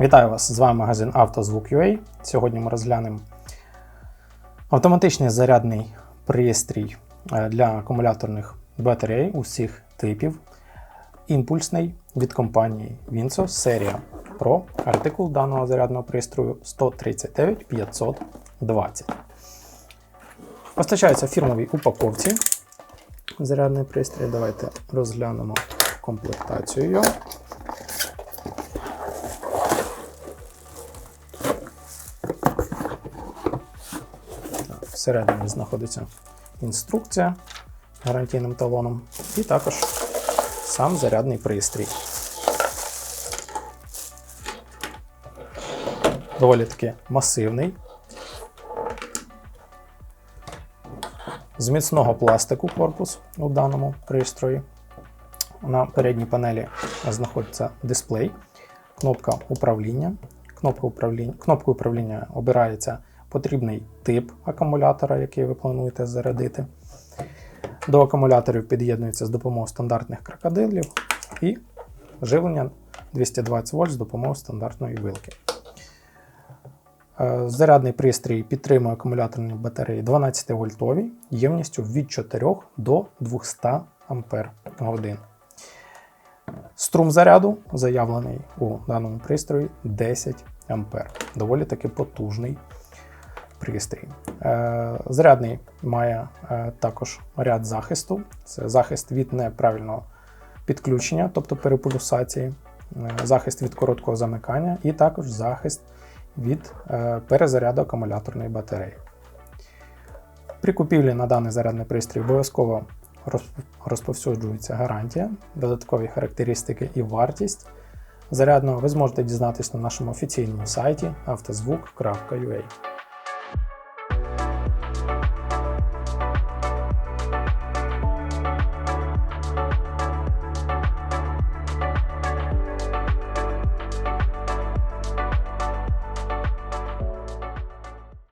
Вітаю вас! З вами магазин «Автозвук.UA». Сьогодні ми розглянемо автоматичний зарядний пристрій е, для акумуляторних батарей усіх типів. Імпульсний від компанії Vinso серія Pro. Артикул даного зарядного пристрою 139 520. Постачається в фірмовій упаковці. Зарядний пристрій. Давайте розглянемо комплектацію. Всередині знаходиться інструкція гарантійним талоном і також сам зарядний пристрій. Доволі таки масивний. З міцного пластику корпус у даному пристрої. На передній панелі знаходиться дисплей, кнопка управління. Кнопка управління, кнопкою управління обирається потрібний тип акумулятора, який ви плануєте зарядити. До акумуляторів під'єднується з допомогою стандартних крокодилів і живлення 220 вольт з допомогою стандартної вилки. Е, Зарядний пристрій підтримує акумуляторні батареї 12 вольтові ємністю від 4 до 200 ампер годин. Струм заряду заявлений у даному пристрої 10 ампер. Доволі таки потужний пристрій. Е, Зарядний має е, також ряд захисту. Це захист від неправильного підключення, тобто перепульсації, е, захист від короткого замикання, і також захист від перезаряду акумуляторної батареї. При купівлі на даний зарядний пристрій обов'язково розповсюджується гарантія, додаткові характеристики і вартість. Зарядного ви зможете дізнатися на нашому офіційному сайті автозвук.ua.